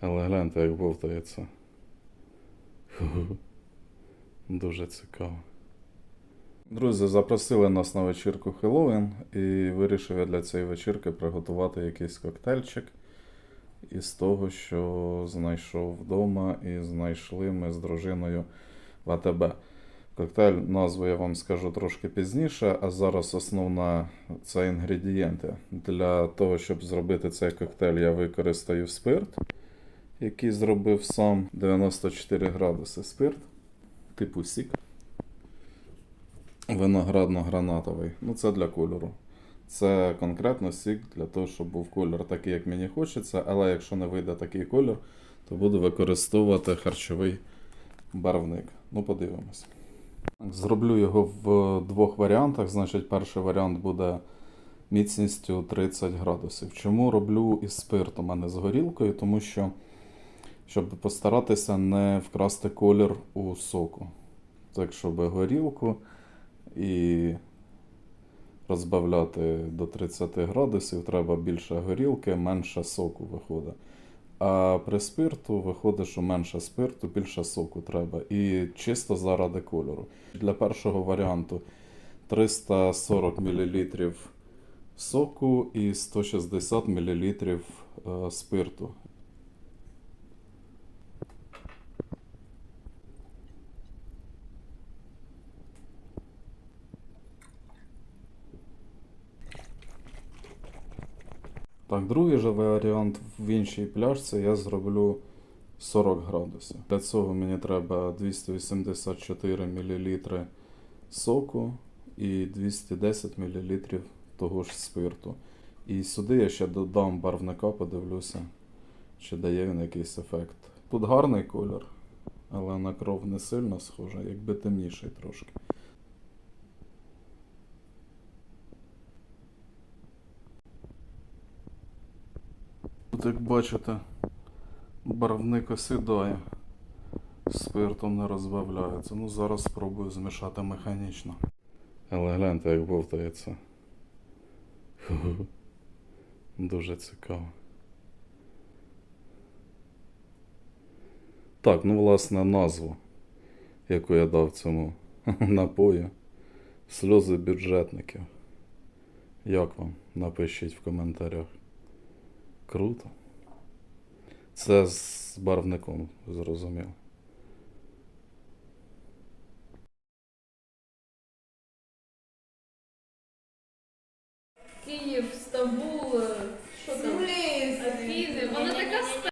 Але гляньте, як бовтається. Дуже цікаво. Друзі, запросили нас на вечірку Хеллоуін і вирішив я для цієї вечірки приготувати якийсь коктейльчик із того, що знайшов вдома і знайшли ми з дружиною в АТБ. Коктейль, назву я вам скажу трошки пізніше, а зараз основна це інгредієнти. Для того, щоб зробити цей коктейль, я використаю спирт, який зробив сам 94 градуси спирт, типу сік. Виноградно-гранатовий. Ну, це для кольору. Це конкретно сік для того, щоб був кольор такий, як мені хочеться, але якщо не вийде такий кольор, то буду використовувати харчовий барвник. Ну, подивимось. Зроблю його в двох варіантах. Значить, перший варіант буде міцністю 30 градусів. Чому роблю із спиртом, а не з горілкою? Тому що, щоб постаратися не вкрасти колір у соку. Так, щоб горілку і розбавляти до 30 градусів, треба більше горілки, менше соку виходить. А при спирту виходить, що менше спирту, більше соку треба. І чисто заради кольору. Для першого варіанту 340 мл соку і 160 мл спирту. Так, другий же варіант в іншій пляшці я зроблю 40 градусів. Для цього мені треба 284 мл соку і 210 мл того ж спирту. І сюди я ще додам барвника, подивлюся, чи дає він якийсь ефект. Тут гарний колір, але на кров не сильно схоже, якби темніший трошки. Як бачите, барвник осідає. Спиртом не розбавляється. Ну, зараз спробую змішати механічно. Але гляньте, як бовтається. Дуже цікаво. Так, ну, власне, назву, яку я дав цьому напою. Сльози бюджетників. Як вам? Напишіть в коментарях. Круто. Це з барвником зрозуміло. Київ, Стамбул, е, що там? Афіни. Вона така